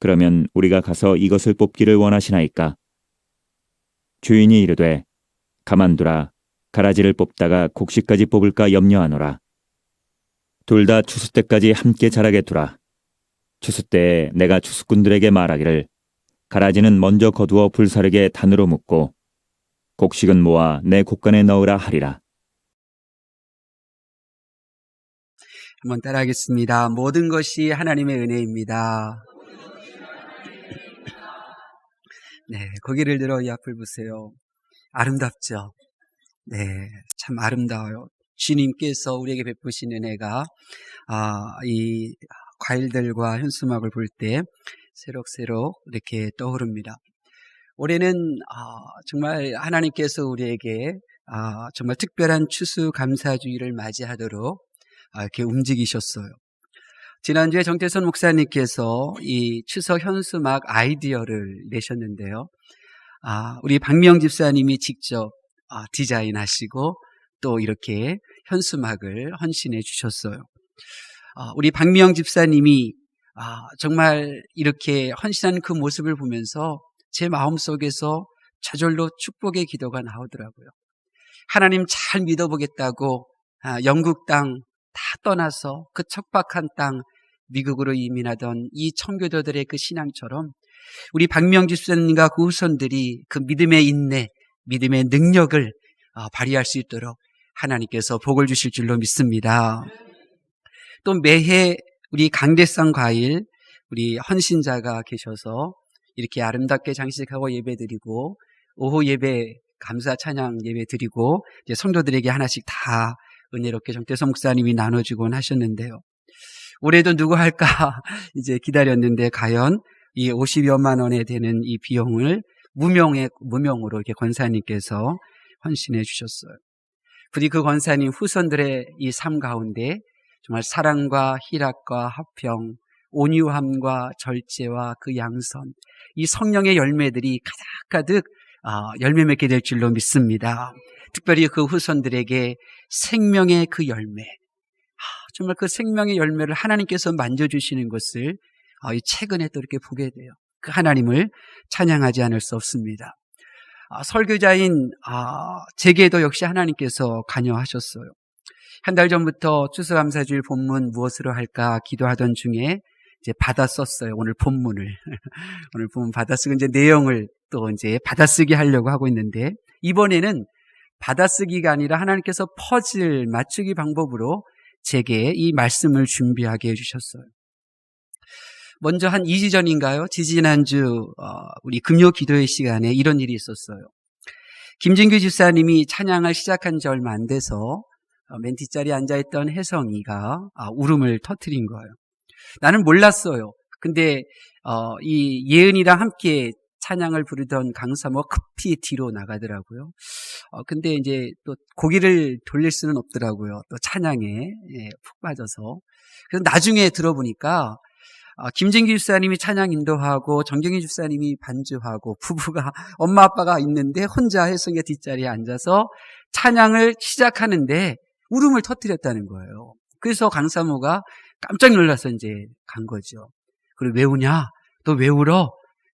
그러면 우리가 가서 이것을 뽑기를 원하시나이까? 주인이 이르되 가만두라. 가라지를 뽑다가 곡식까지 뽑을까 염려하노라. 둘 다 추수 때까지 함께 자라게 두라. 추수 때에 내가 추수꾼들에게 말하기를 가라지는 먼저 거두어 불사르게 단으로 묶고 곡식은 모아 내 곡간에 넣으라 하리라. 한번 따라하겠습니다. 모든 것이 하나님의 은혜입니다. 네, 고개를 들어 이 앞을 보세요. 아름답죠? 네, 참 아름다워요. 주님께서 우리에게 베푸신 은혜가, 아, 이 과일들과 현수막을 볼 때 새록새록 이렇게 떠오릅니다. 올해는 아, 정말 하나님께서 우리에게 아, 정말 특별한 추수 감사주의를 맞이하도록 아, 이렇게 움직이셨어요. 지난주에 정태선 목사님께서 이 추석 현수막 아이디어를 내셨는데요. 아, 우리 박명 집사님이 직접 아, 디자인하시고 또 이렇게 현수막을 헌신해 주셨어요. 아, 우리 박명 집사님이 아, 정말 이렇게 헌신한 그 모습을 보면서 제 마음 속에서 저절로 축복의 기도가 나오더라고요. 하나님 잘 믿어보겠다고 아, 영국 땅 다 떠나서 그 척박한 땅 미국으로 이민하던 이 청교도들의 그 신앙처럼 우리 박명지 수사님과 그 후손들이 그 믿음의 인내, 믿음의 능력을 어, 발휘할 수 있도록 하나님께서 복을 주실 줄로 믿습니다. 또 매해 우리 강대상 과일 우리 헌신자가 계셔서 이렇게 아름답게 장식하고 예배드리고 오후 예배 감사 찬양 예배 드리고 이제 성도들에게 하나씩 다 은혜롭게 정태성 목사님이 나눠주곤 하셨는데요. 올해도 누구 할까 이제 기다렸는데 과연 이 50여만 원에 되는 이 비용을 무명의 무명으로 이렇게 권사님께서 헌신해 주셨어요. 부디 그 권사님 후손들의 이 삶 가운데 정말 사랑과 희락과 화평, 온유함과 절제와 그 양선, 이 성령의 열매들이 가득가득 아, 열매 맺게 될 줄로 믿습니다. 특별히 그 후손들에게 생명의 그 열매, 아, 정말 그 생명의 열매를 하나님께서 만져주시는 것을 아, 이 최근에 또 이렇게 보게 돼요. 그 하나님을 찬양하지 않을 수 없습니다. 아, 설교자인 제게도 역시 하나님께서 관여하셨어요. 한 달 전부터 추수감사주일 본문 무엇으로 할까 기도하던 중에 이제 받아 썼어요. 오늘 본문을. 오늘 본문 받아 쓰고 이제 내용을 또 이제 받아쓰기 하려고 하고 있는데 이번에는 받아쓰기가 아니라 하나님께서 퍼즐 맞추기 방법으로 제게 이 말씀을 준비하게 해주셨어요. 먼저 한 2주 전인가요? 지지난주 어, 우리 금요 기도회 시간에 이런 일이 있었어요. 김진규 집사님이 찬양을 시작한 지 얼마 안 돼서 어, 맨 뒷자리에 앉아있던 혜성이가 아, 울음을 터트린 거예요. 나는 몰랐어요. 근데 어, 이 예은이랑 함께 찬양을 부르던 강사모 급히 뒤로 나가더라고요. 어, 근데 이제 또 고기를 돌릴 수는 없더라고요. 또 찬양에 예, 푹 빠져서. 그래서 나중에 들어보니까 어, 김진기 집사님이 찬양 인도하고 정경희 집사님이 반주하고 부부가 엄마 아빠가 있는데 혼자 혜성의 뒷자리에 앉아서 찬양을 시작하는데 울음을 터뜨렸다는 거예요. 그래서 강사모가 깜짝 놀라서 이제 간 거죠. 그리고 왜 우냐? 너 왜 울어?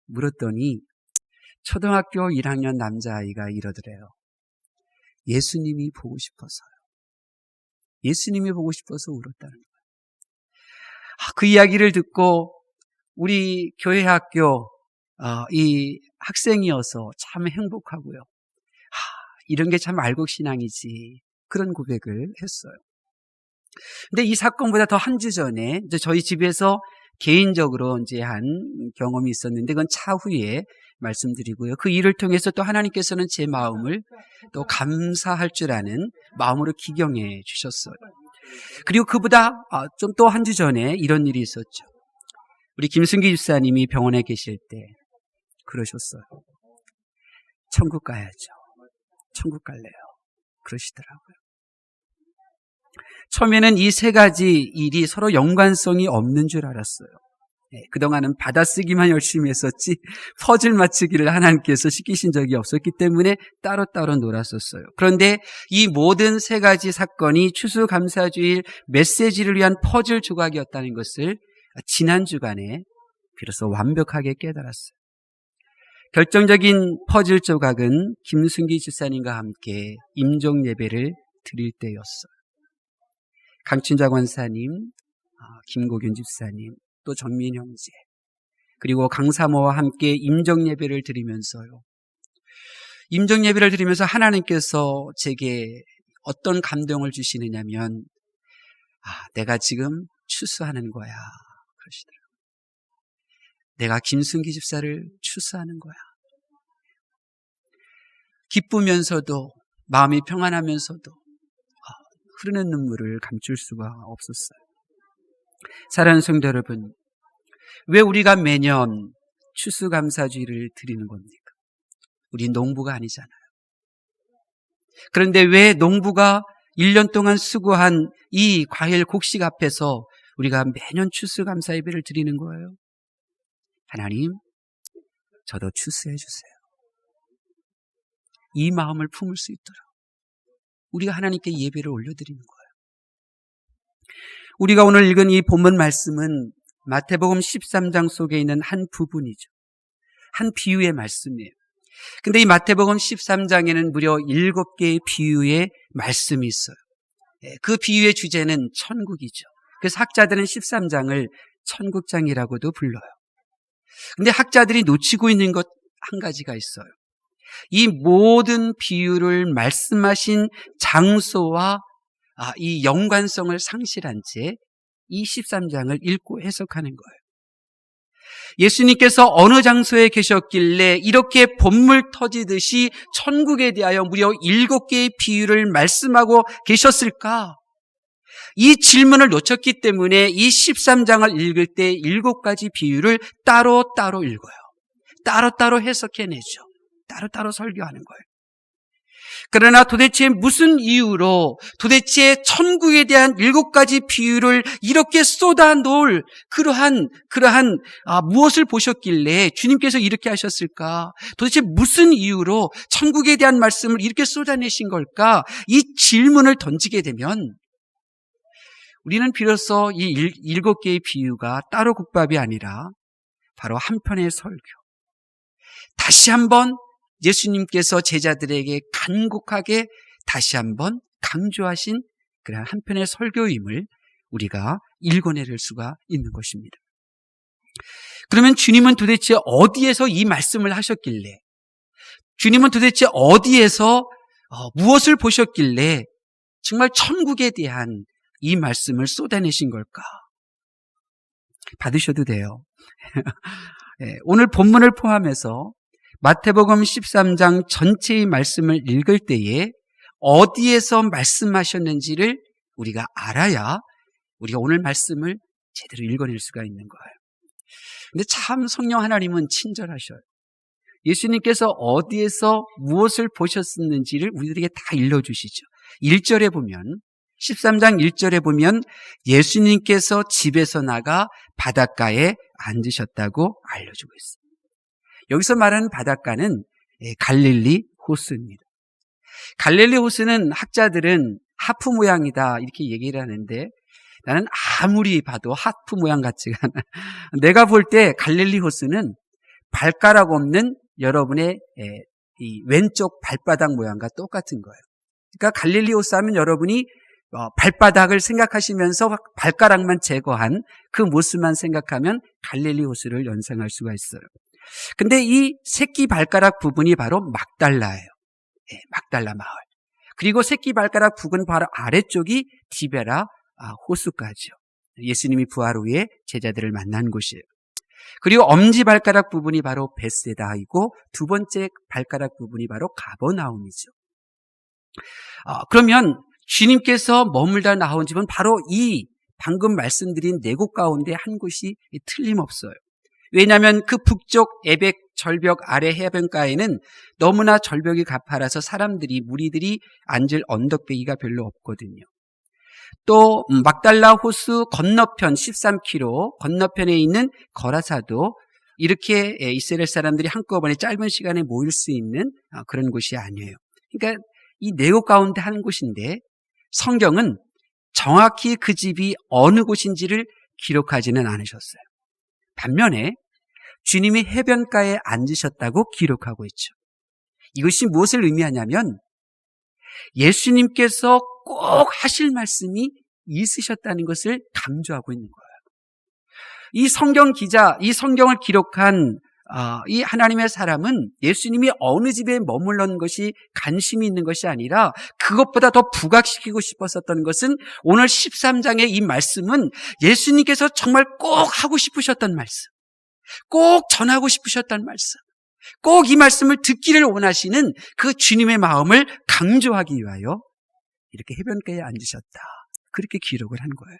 물었더니 초등학교 1학년 남자아이가 이러더래요. 예수님이 보고 싶어서요. 예수님이 보고 싶어서 울었다는 거예요. 아, 그 이야기를 듣고 우리 교회 학교 어, 이 학생이어서 참 행복하고요. 아, 이런 게 참 알곡 신앙이지. 그런 고백을 했어요. 근데 이 사건보다 더 한 주 전에 이제 저희 집에서 개인적으로 이제 한 경험이 있었는데 그건 차후에 말씀드리고요. 그 일을 통해서 또 하나님께서는 제 마음을 또 감사할 줄 아는 마음으로 기경해 주셨어요. 그리고 그보다 좀 또 한 주 전에 이런 일이 있었죠. 우리 김승기 집사님이 병원에 계실 때 그러셨어요. 천국 가야죠. 천국 갈래요. 그러시더라고요. 처음에는 이 세 가지 일이 서로 연관성이 없는 줄 알았어요. 예, 그동안은 받아쓰기만 열심히 했었지 퍼즐 맞추기를 하나님께서 시키신 적이 없었기 때문에 따로따로 놀았었어요. 그런데 이 모든 세 가지 사건이 추수감사주일 메시지를 위한 퍼즐 조각이었다는 것을 지난 주간에 비로소 완벽하게 깨달았어요. 결정적인 퍼즐 조각은 김순기 집사님과 함께 임종 예배를 드릴 때였어요. 강춘자 권사님, 아, 김고균 집사님, 또 정민 형제, 그리고 강사모와 함께 임종 예배를 드리면서요. 임종 예배를 드리면서 하나님께서 제게 어떤 감동을 주시느냐면, 아, 내가 지금 추수하는 거야. 그러시더라고요. 내가 김순기 집사를 추수하는 거야. 기쁘면서도, 마음이 평안하면서도, 아, 흐르는 눈물을 감출 수가 없었어요. 사랑하는 성도 여러분, 왜 우리가 매년 추수감사주의를 드리는 겁니까? 우리 농부가 아니잖아요. 그런데 왜 농부가 1년 동안 수고한 이 과일 곡식 앞에서 우리가 매년 추수감사 예배를 드리는 거예요? 하나님, 저도 추수해 주세요. 이 마음을 품을 수 있도록 우리가 하나님께 예배를 올려드리는 거예요. 우리가 오늘 읽은 이 본문 말씀은 마태복음 13장 속에 있는 한 부분이죠. 한 비유의 말씀이에요. 근데 이 마태복음 13장에는 무려 7개의 비유의 말씀이 있어요. 예, 그 비유의 주제는 천국이죠. 그래서 학자들은 13장을 천국장이라고도 불러요. 근데 학자들이 놓치고 있는 것 한 가지가 있어요. 이 모든 비유를 말씀하신 장소와 아, 이 연관성을 상실한 채이 13장을 읽고 해석하는 거예요. 예수님께서 어느 장소에 계셨길래 이렇게 본물 터지듯이 천국에 대하여 무려 일곱 개의 비유를 말씀하고 계셨을까? 이 질문을 놓쳤기 때문에 이 13장을 읽을 때 일곱 가지 비유를 따로따로 읽어요. 따로 따로 해석해내죠. 따로따로 설교하는 거예요. 그러나 도대체 무슨 이유로 도대체 천국에 대한 일곱 가지 비유를 이렇게 쏟아 놓을 그러한, 그러한, 아, 무엇을 보셨길래 주님께서 이렇게 하셨을까? 도대체 무슨 이유로 천국에 대한 말씀을 이렇게 쏟아내신 걸까? 이 질문을 던지게 되면 우리는 비로소 이 일, 일곱 개의 비유가 따로 국밥이 아니라 바로 한편의 설교. 다시 한번 예수님께서 제자들에게 간곡하게 다시 한번 강조하신 그런 한편의 설교임을 우리가 읽어내릴 수가 있는 것입니다. 그러면 주님은 도대체 어디에서 이 말씀을 하셨길래, 주님은 도대체 어디에서 어, 무엇을 보셨길래 정말 천국에 대한 이 말씀을 쏟아내신 걸까? 받으셔도 돼요. 예, 오늘 본문을 포함해서 마태복음 13장 전체의 말씀을 읽을 때에 어디에서 말씀하셨는지를 우리가 알아야 우리가 오늘 말씀을 제대로 읽어낼 수가 있는 거예요. 근데 참 성령 하나님은 친절하셔요. 예수님께서 어디에서 무엇을 보셨는지를 우리들에게 다 일러주시죠. 1절에 보면 13장 1절에 보면 예수님께서 집에서 나가 바닷가에 앉으셨다고 알려주고 있어요. 여기서 말하는 바닷가는 예, 갈릴리 호수입니다. 갈릴리 호수는 학자들은 하프 모양이다 이렇게 얘기를 하는데 나는 아무리 봐도 하프 모양 같지가 않아. 내가 볼 때 갈릴리 호수는 발가락 없는 여러분의 예, 이 왼쪽 발바닥 모양과 똑같은 거예요. 그러니까 갈릴리 호수 하면 여러분이 어, 발바닥을 생각하시면서 발가락만 제거한 그 모습만 생각하면 갈릴리 호수를 연상할 수가 있어요. 근데 이 새끼 발가락 부분이 바로 막달라예요. 예, 막달라 마을. 그리고 새끼 발가락 부분 바로 아래쪽이 디베라 아, 호수까지요. 예수님이 부활 후에 제자들을 만난 곳이에요. 그리고 엄지 발가락 부분이 바로 베세다이고 두 번째 발가락 부분이 바로 가버나움이죠. 아, 그러면 주님께서 머물다 나온 집은 바로 이 방금 말씀드린 네 곳 가운데 한 곳이 틀림없어요. 왜냐하면 그 북쪽 에벡 절벽 아래 해변가에는 너무나 절벽이 가파라서 사람들이 무리들이 앉을 언덕배기가 별로 없거든요. 또 막달라 호수 건너편 13km 건너편에 있는 거라사도 이렇게 이스라엘 사람들이 한꺼번에 짧은 시간에 모일 수 있는 아, 그런 곳이 아니에요. 그러니까 이 네곳 가운데 한 곳인데 성경은 정확히 그 집이 어느 곳인지를 기록하지는 않으셨어요. 반면에 주님이 해변가에 앉으셨다고 기록하고 있죠. 이것이 무엇을 의미하냐면 예수님께서 꼭 하실 말씀이 있으셨다는 것을 강조하고 있는 거예요. 이 성경 기자, 이 성경을 기록한 아, 이 하나님의 사람은 예수님이 어느 집에 머물렀는 것이 관심이 있는 것이 아니라 그것보다 더 부각시키고 싶었었던 것은 오늘 13장의 이 말씀은 예수님께서 정말 꼭 하고 싶으셨던 말씀, 꼭 전하고 싶으셨던 말씀, 꼭 이 말씀을 듣기를 원하시는 그 주님의 마음을 강조하기 위하여 이렇게 해변가에 앉으셨다. 그렇게 기록을 한 거예요.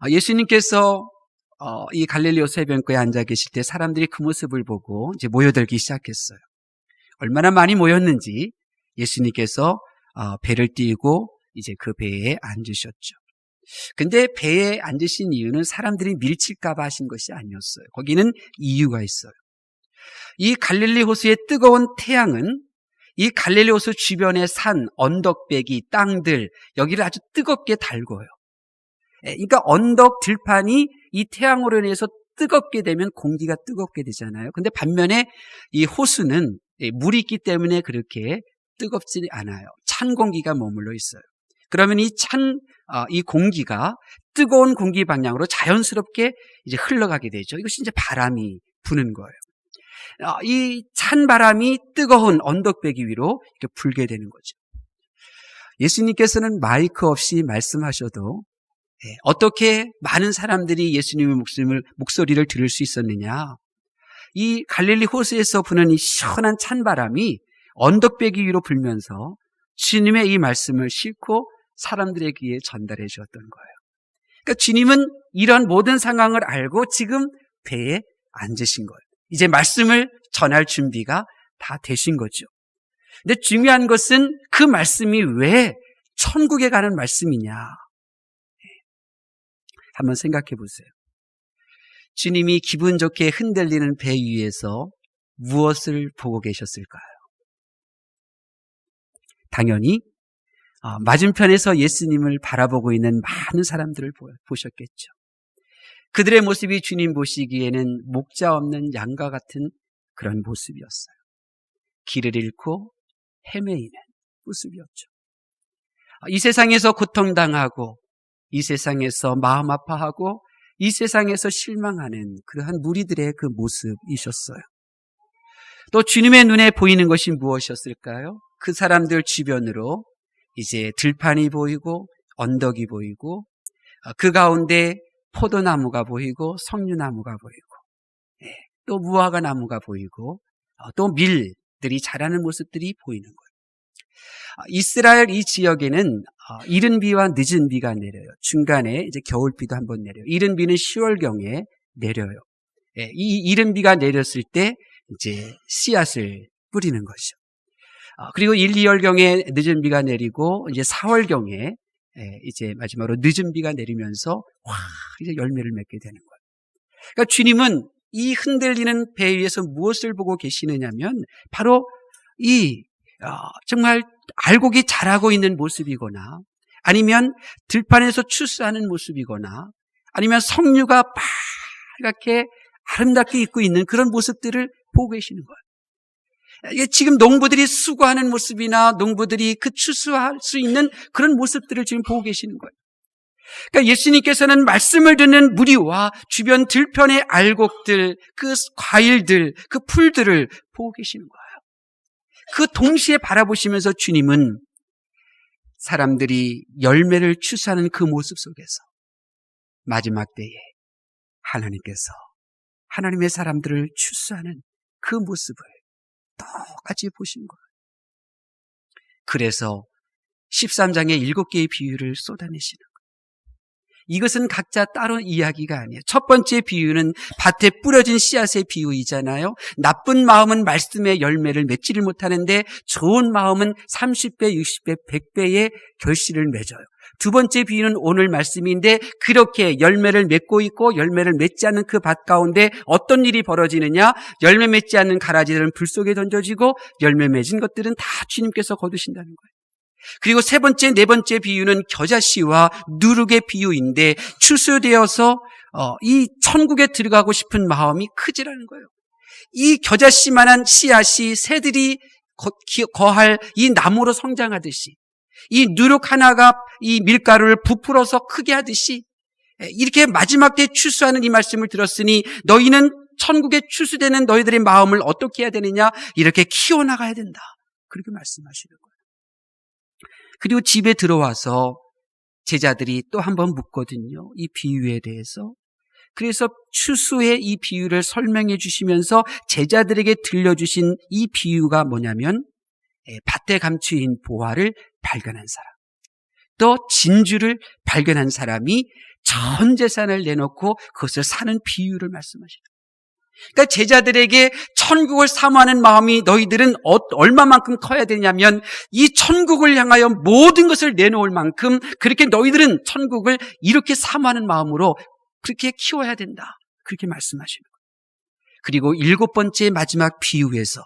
아, 예수님께서 어, 이 갈릴리오스 해변가에 앉아 계실 때 사람들이 그 모습을 보고 이제 모여들기 시작했어요. 얼마나 많이 모였는지 예수님께서 어, 배를 띄고 이제 그 배에 앉으셨죠. 근데 배에 앉으신 이유는 사람들이 밀칠까봐 하신 것이 아니었어요. 거기는 이유가 있어요. 이 갈릴리 호수의 뜨거운 태양은 이 갈릴리 호수 주변의 산, 언덕배기, 땅들 여기를 아주 뜨겁게 달궈요. 예, 그러니까 언덕 들판이 이 태양으로 인해서 뜨겁게 되면 공기가 뜨겁게 되잖아요. 근데 반면에 이 호수는 예, 물이 있기 때문에 그렇게 뜨겁지 않아요. 찬 공기가 머물러 있어요. 그러면 이 찬, 어, 이 공기가 뜨거운 공기 방향으로 자연스럽게 이제 흘러가게 되죠. 이것이 이제 바람이 부는 거예요. 어, 이찬 바람이 뜨거운 언덕배기 위로 이렇게 불게 되는 거죠. 예수님께서는 마이크 없이 말씀하셔도 예, 어떻게 많은 사람들이 예수님의 목숨을, 목소리를 들을 수 있었느냐? 이 갈릴리 호수에서 부는 이 시원한 찬바람이 언덕배기 위로 불면서 주님의 이 말씀을 싣고 사람들의 귀에 전달해 주었던 거예요. 그러니까 주님은 이런 모든 상황을 알고 지금 배에 앉으신 거예요. 이제 말씀을 전할 준비가 다 되신 거죠. 근데 중요한 것은 그 말씀이 왜 천국에 가는 말씀이냐? 한번 생각해 보세요. 주님이 기분 좋게 흔들리는 배 위에서 무엇을 보고 계셨을까요? 당연히 어, 맞은편에서 예수님을 바라보고 있는 많은 사람들을 보셨겠죠. 그들의 모습이 주님 보시기에는 목자 없는 양과 같은 그런 모습이었어요. 길을 잃고 헤매이는 모습이었죠. 이 세상에서 고통당하고 이 세상에서 마음 아파하고 이 세상에서 실망하는 그러한 무리들의 그 모습이셨어요. 또 주님의 눈에 보이는 것이 무엇이었을까요? 그 사람들 주변으로 이제 들판이 보이고 언덕이 보이고 그 가운데 포도나무가 보이고 석류나무가 보이고 예, 또 무화과 나무가 보이고 어, 또 밀들이 자라는 모습들이 보이는 거예요. 아, 이스라엘 이 지역에는 어, 이른 비와 늦은 비가 내려요. 중간에 이제 겨울 비도 한번 내려요. 이른 비는 10월경에 내려요. 예, 이 이른 비가 내렸을 때 이제 씨앗을 뿌리는 것이죠. 어, 그리고 1, 2월경에 늦은 비가 내리고 이제 4월경에 예, 이제 마지막으로 늦은 비가 내리면서 와 이제 열매를 맺게 되는 거예요. 그러니까 주님은 이 흔들리는 배 위에서 무엇을 보고 계시느냐면 바로 이 어, 정말 알곡이 자라고 있는 모습이거나 아니면 들판에서 추수하는 모습이거나 아니면 석류가 빨갛게 아름답게 입고 있는 그런 모습들을 보고 계시는 거예요. 지금 농부들이 수고하는 모습이나 농부들이 그 추수할 수 있는 그런 모습들을 지금 보고 계시는 거예요. 그러니까 예수님께서는 말씀을 듣는 무리와 주변 들편의 알곡들, 그 과일들, 그 풀들을 보고 계시는 거예요. 그 동시에 바라보시면서 주님은 사람들이 열매를 추수하는 그 모습 속에서 마지막 때에 하나님께서 하나님의 사람들을 추수하는 그 모습을 똑같이 보신 거예요. 그래서 13장의 일곱 개의 비유를 쏟아내시는. 이것은 각자 따로 이야기가 아니에요. 첫 번째 비유는 밭에 뿌려진 씨앗의 비유이잖아요. 나쁜 마음은 말씀의 열매를 맺지를 못하는데 좋은 마음은 30배, 60배, 100배의 결실을 맺어요. 두 번째 비유는 오늘 말씀인데 그렇게 열매를 맺고 있고 열매를 맺지 않는 그 밭 가운데 어떤 일이 벌어지느냐? 열매 맺지 않는 가라지들은 불 속에 던져지고 열매 맺은 것들은 다 주님께서 거두신다는 거예요. 그리고 세 번째, 네 번째 비유는 겨자씨와 누룩의 비유인데 추수되어서 어, 이 천국에 들어가고 싶은 마음이 크지라는 거예요. 이 겨자씨만한 씨앗이 새들이 거할 이 나무로 성장하듯이 이 누룩 하나가 이 밀가루를 부풀어서 크게 하듯이 에, 이렇게 마지막 때 추수하는 이 말씀을 들었으니 너희는 천국에 추수되는 너희들의 마음을 어떻게 해야 되느냐? 이렇게 키워나가야 된다. 그렇게 말씀하시는 거예요. 그리고 집에 들어와서 제자들이 또 한 번 묻거든요. 이 비유에 대해서. 그래서 추수의 이 비유를 설명해 주시면서 제자들에게 들려주신 이 비유가 뭐냐면 에, 밭에 감추인 보화를 발견한 사람. 또 진주를 발견한 사람이 전 재산을 내놓고 그것을 사는 비유를 말씀하시죠. 그러니까 제자들에게 천국을 사모하는 마음이 너희들은 어- 얼마만큼 커야 되냐면 이 천국을 향하여 모든 것을 내놓을 만큼 그렇게 너희들은 천국을 이렇게 사모하는 마음으로 그렇게 키워야 된다. 그렇게 말씀하시는 거예요. 그리고 일곱 번째 마지막 비유에서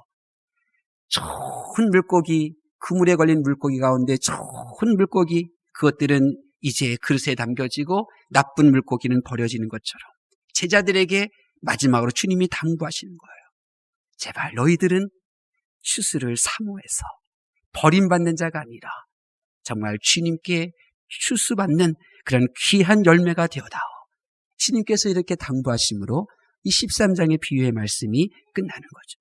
좋은 물고기, 그물에 걸린 물고기 가운데 좋은 물고기, 그것들은 이제 그릇에 담겨지고 나쁜 물고기는 버려지는 것처럼 제자들에게 마지막으로 주님이 당부하시는 거예요. 제발 너희들은 추수를 사모해서 버림받는 자가 아니라 정말 주님께 추수받는 그런 귀한 열매가 되어다오. 주님께서 이렇게 당부하심으로 이 13장의 비유의 말씀이 끝나는 거죠.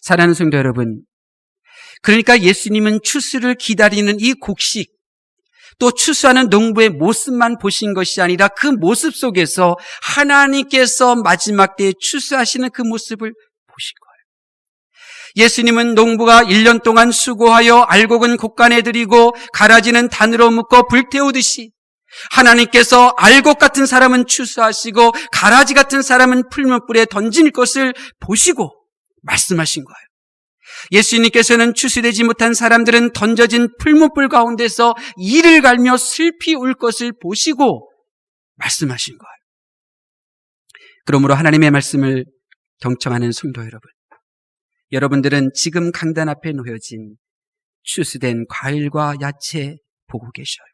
사랑하는 성도 여러분, 그러니까 예수님은 추수를 기다리는 이 곡식, 또 추수하는 농부의 모습만 보신 것이 아니라 그 모습 속에서 하나님께서 마지막 때에 추수하시는 그 모습을 보신 거예요. 예수님은 농부가 1년 동안 수고하여 알곡은 곡간에 들이고 가라지는 단으로 묶어 불태우듯이 하나님께서 알곡 같은 사람은 추수하시고 가라지 같은 사람은 풀무불에 던질 것을 보시고 말씀하신 거예요. 예수님께서는 추수되지 못한 사람들은 던져진 풀무불 가운데서 이를 갈며 슬피 울 것을 보시고 말씀하신 거예요. 그러므로 하나님의 말씀을 경청하는 성도 여러분, 여러분들은 지금 강단 앞에 놓여진 추수된 과일과 야채 보고 계셔요.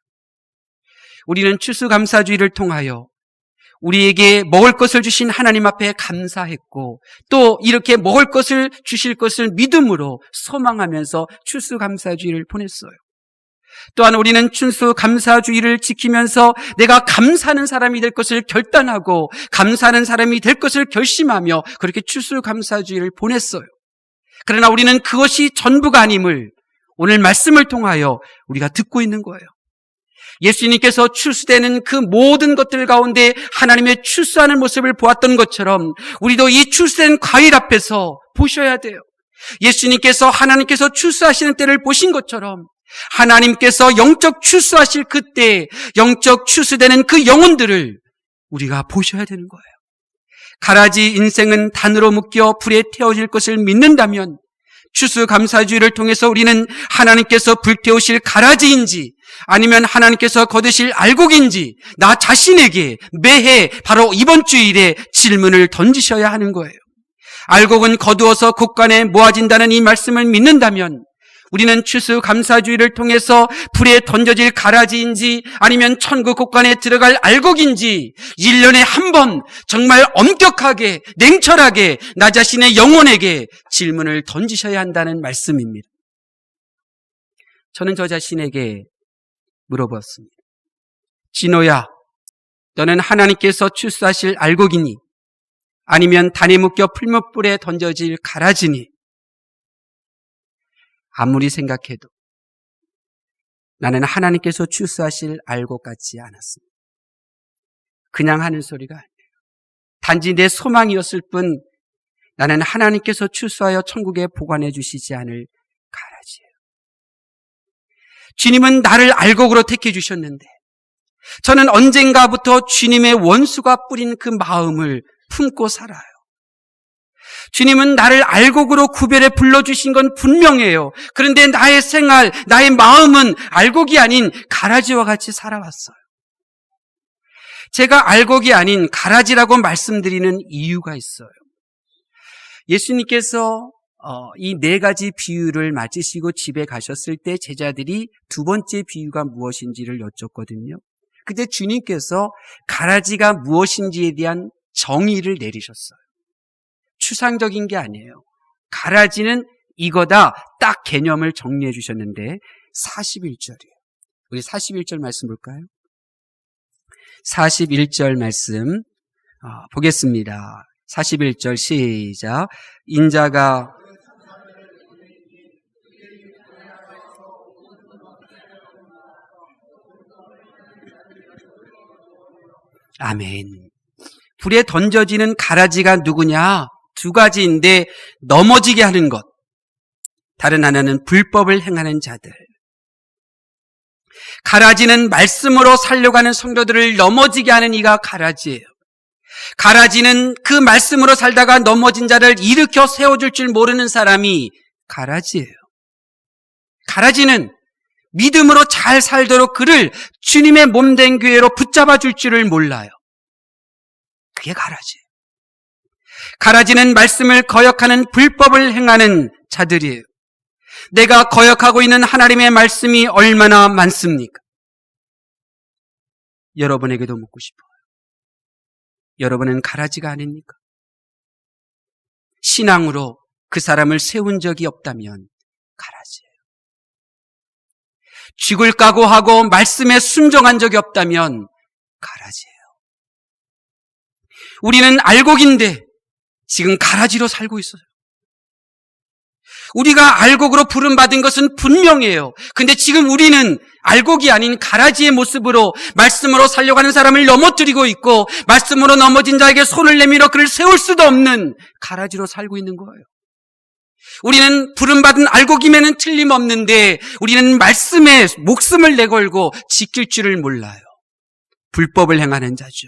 우리는 추수감사주의를 통하여 우리에게 먹을 것을 주신 하나님 앞에 감사했고 또 이렇게 먹을 것을 주실 것을 믿음으로 소망하면서 추수감사주의를 보냈어요. 또한 우리는 추수감사주의를 지키면서 내가 감사하는 사람이 될 것을 결단하고 감사하는 사람이 될 것을 결심하며 그렇게 추수감사주의를 보냈어요. 그러나 우리는 그것이 전부가 아님을 오늘 말씀을 통하여 우리가 듣고 있는 거예요. 예수님께서 출수되는 그 모든 것들 가운데 하나님의 출수하는 모습을 보았던 것처럼 우리도 이 출수된 과일 앞에서 보셔야 돼요. 예수님께서 하나님께서 출수하시는 때를 보신 것처럼 하나님께서 영적 출수하실 그때 영적 출수되는 그 영혼들을 우리가 보셔야 되는 거예요. 가라지 인생은 단으로 묶여 불에 태워질 것을 믿는다면 추수감사주의를 통해서 우리는 하나님께서 불태우실 가라지인지 아니면 하나님께서 거두실 알곡인지 나 자신에게 매해 바로 이번 주일에 질문을 던지셔야 하는 거예요. 알곡은 거두어서 곳간에 모아진다는 이 말씀을 믿는다면 우리는 추수 감사주의를 통해서 불에 던져질 가라지인지 아니면 천국 곳간에 들어갈 알곡인지 1년에 한 번 정말 엄격하게 냉철하게 나 자신의 영혼에게 질문을 던지셔야 한다는 말씀입니다. 저는 저 자신에게 물어보았습니다. 진호야, 너는 하나님께서 출수하실 알곡이니 아니면 단에 묶여 풀무불에 던져질 가라지니 아무리 생각해도 나는 하나님께서 출수하실 알곡 같지 않았습니다. 그냥 하는 소리가 아니에요. 단지 내 소망이었을 뿐 나는 하나님께서 출수하여 천국에 보관해 주시지 않을 가라지예요. 주님은 나를 알곡으로 택해 주셨는데 저는 언젠가부터 주님의 원수가 뿌린 그 마음을 품고 살아요. 주님은 나를 알곡으로 구별해 불러주신 건 분명해요. 그런데 나의 생활, 나의 마음은 알곡이 아닌 가라지와 같이 살아왔어요. 제가 알곡이 아닌 가라지라고 말씀드리는 이유가 있어요. 예수님께서 어, 이 네 가지 비유를 맞으시고 집에 가셨을 때 제자들이 두 번째 비유가 무엇인지를 여쭙거든요. 그때 주님께서 가라지가 무엇인지에 대한 정의를 내리셨어요. 추상적인 게 아니에요. 가라지는 이거다 딱 개념을 정리해 주셨는데 41절이에요. 우리 41절 말씀 볼까요? 41절 말씀 어, 보겠습니다. 41절 시작. 인자가 아멘. 불에 던져지는 가라지가 누구냐? 두 가지인데 넘어지게 하는 것. 다른 하나는 불법을 행하는 자들. 가라지는 말씀으로 살려가는 성도들을 넘어지게 하는 이가 가라지예요. 가라지는 그 말씀으로 살다가 넘어진 자를 일으켜 세워줄 줄 모르는 사람이 가라지예요. 가라지는 믿음으로 잘 살도록 그를 주님의 몸 된 교회로 붙잡아 줄 줄을 몰라요. 그게 가라지. 가라지는 말씀을 거역하는 불법을 행하는 자들이에요. 내가 거역하고 있는 하나님의 말씀이 얼마나 많습니까? 여러분에게도 묻고 싶어요. 여러분은 가라지가 아닙니까? 신앙으로 그 사람을 세운 적이 없다면 가라지예요. 죽을 각오하고 말씀에 순종한 적이 없다면 가라지예요. 우리는 알곡인데 지금 가라지로 살고 있어요. 우리가 알곡으로 부름받은 것은 분명해요. 근데 지금 우리는 알곡이 아닌 가라지의 모습으로 말씀으로 살려가는 사람을 넘어뜨리고 있고 말씀으로 넘어진 자에게 손을 내밀어 그를 세울 수도 없는 가라지로 살고 있는 거예요. 우리는 부름받은 알곡임에는 틀림없는데 우리는 말씀에 목숨을 내걸고 지킬 줄을 몰라요. 불법을 행하는 자죠.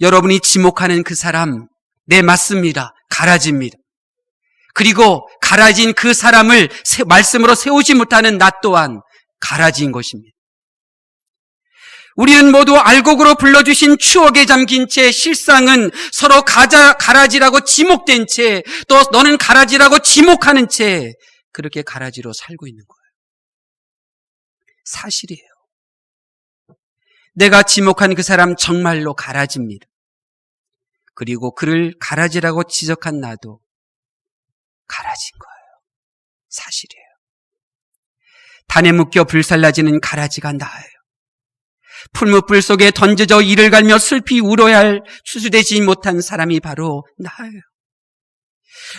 여러분이 지목하는 그 사람, 네, 맞습니다. 가라지입니다. 그리고 가라진 그 사람을 세- 말씀으로 세우지 못하는 나 또한 가라지인 것입니다. 우리는 모두 알곡으로 불러주신 추억에 잠긴 채 실상은 서로 가자, 가라지라고 지목된 채 또 너는 가라지라고 지목하는 채 그렇게 가라지로 살고 있는 거예요. 사실이에요. 내가 지목한 그 사람 정말로 가라지입니다. 그리고 그를 가라지라고 지적한 나도 가라진 거예요. 사실이에요. 단에 묶여 불살라지는 가라지가 나예요. 풀무불 속에 던져져 이를 갈며 슬피 울어야 할 추수되지 못한 사람이 바로 나예요.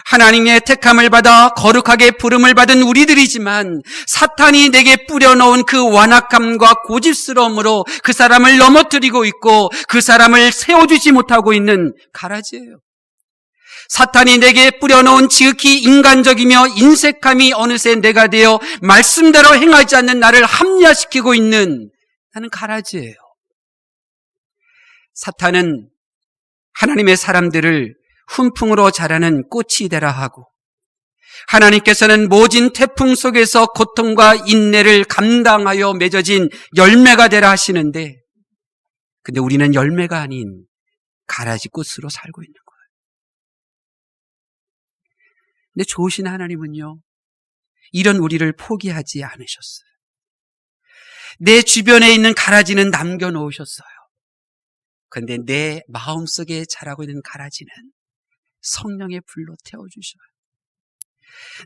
하나님의 택함을 받아 거룩하게 부름을 받은 우리들이지만 사탄이 내게 뿌려놓은 그 완악함과 고집스러움으로 그 사람을 넘어뜨리고 있고 그 사람을 세워주지 못하고 있는 가라지예요. 사탄이 내게 뿌려놓은 지극히 인간적이며 인색함이 어느새 내가 되어 말씀대로 행하지 않는 나를 합리화시키고 있는 나는 가라지예요. 사탄은 하나님의 사람들을 훈풍으로 자라는 꽃이 되라 하고 하나님께서는 모진 태풍 속에서 고통과 인내를 감당하여 맺어진 열매가 되라 하시는데 근데 우리는 열매가 아닌 가라지 꽃으로 살고 있는 거예요. 근데 좋으신 하나님은요, 이런 우리를 포기하지 않으셨어요. 내 주변에 있는 가라지는 남겨놓으셨어요. 근데 내 마음속에 자라고 있는 가라지는 성령의 불로 태워주셔요.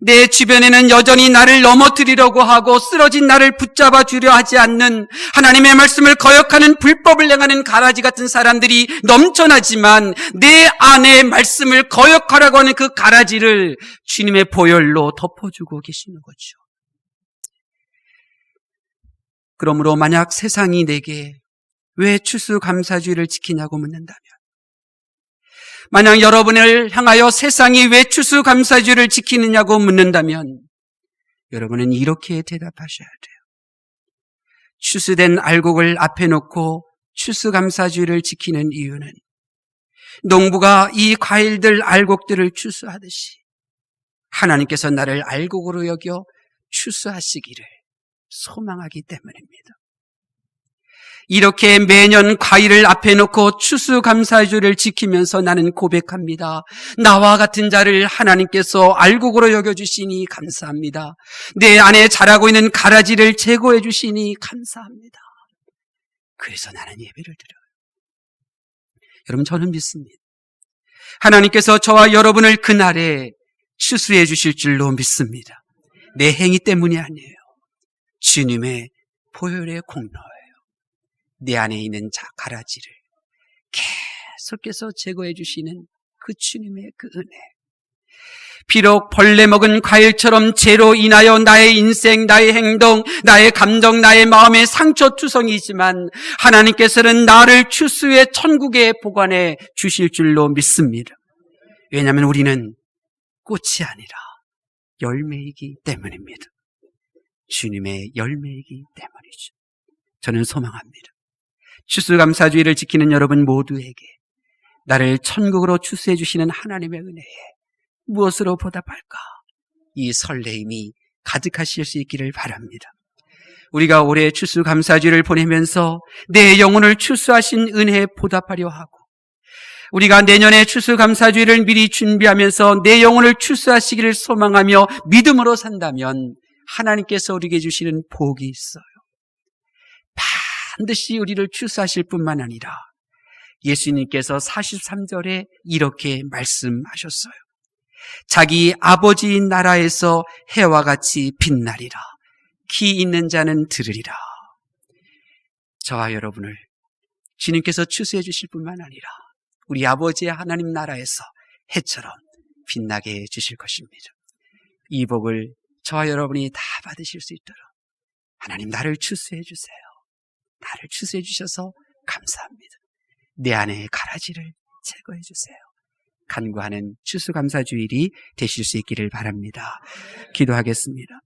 내 주변에는 여전히 나를 넘어뜨리려고 하고 쓰러진 나를 붙잡아 주려 하지 않는 하나님의 말씀을 거역하는 불법을 행하는 가라지 같은 사람들이 넘쳐나지만 내 안에 말씀을 거역하라고 하는 그 가라지를 주님의 보혈로 덮어주고 계시는 거죠. 그러므로 만약 세상이 내게 왜 추수감사주의를 지키냐고 묻는다면 만약 여러분을 향하여 세상이 왜 추수감사주의를 지키느냐고 묻는다면 여러분은 이렇게 대답하셔야 돼요. 추수된 알곡을 앞에 놓고 추수감사주의를 지키는 이유는 농부가 이 과일들 알곡들을 추수하듯이 하나님께서 나를 알곡으로 여겨 추수하시기를 소망하기 때문입니다. 이렇게 매년 과일을 앞에 놓고 추수감사주를 지키면서 나는 고백합니다. 나와 같은 자를 하나님께서 알곡으로 여겨주시니 감사합니다. 내 안에 자라고 있는 가라지를 제거해 주시니 감사합니다. 그래서 나는 예배를 드려요. 여러분, 저는 믿습니다. 하나님께서 저와 여러분을 그날에 추수해 주실 줄로 믿습니다. 내 행위 때문이 아니에요. 주님의 보혈의 공로예요. 내 안에 있는 자 가라지를 계속해서 제거해 주시는 그 주님의 그 은혜. 비록 벌레 먹은 과일처럼 죄로 인하여 나의 인생, 나의 행동, 나의 감정, 나의 마음의 상처 투성이지만 하나님께서는 나를 추수의 천국에 보관해 주실 줄로 믿습니다. 왜냐하면 우리는 꽃이 아니라 열매이기 때문입니다. 주님의 열매이기 때문이죠. 저는 소망합니다. 추수감사주의를 지키는 여러분 모두에게 나를 천국으로 추수해 주시는 하나님의 은혜에 무엇으로 보답할까? 이 설레임이 가득하실 수 있기를 바랍니다. 우리가 올해 추수감사주의를 보내면서 내 영혼을 추수하신 은혜에 보답하려 하고 우리가 내년에 추수감사주의를 미리 준비하면서 내 영혼을 추수하시기를 소망하며 믿음으로 산다면 하나님께서 우리에게 주시는 복이 있어요. 반드시 우리를 추수하실 뿐만 아니라 예수님께서 43절에 이렇게 말씀하셨어요. 자기 아버지 나라에서 해와 같이 빛나리라. 기 있는 자는 들으리라. 저와 여러분을 주님께서 추수해 주실 뿐만 아니라 우리 아버지의 하나님 나라에서 해처럼 빛나게 해 주실 것입니다. 이 복을 저와 여러분이 다 받으실 수 있도록 하나님 나를 추수해 주세요. 나를 추수해 주셔서 감사합니다. 내 안에 가라지를 제거해 주세요. 간구하는 추수감사주일이 되실 수 있기를 바랍니다. 기도하겠습니다.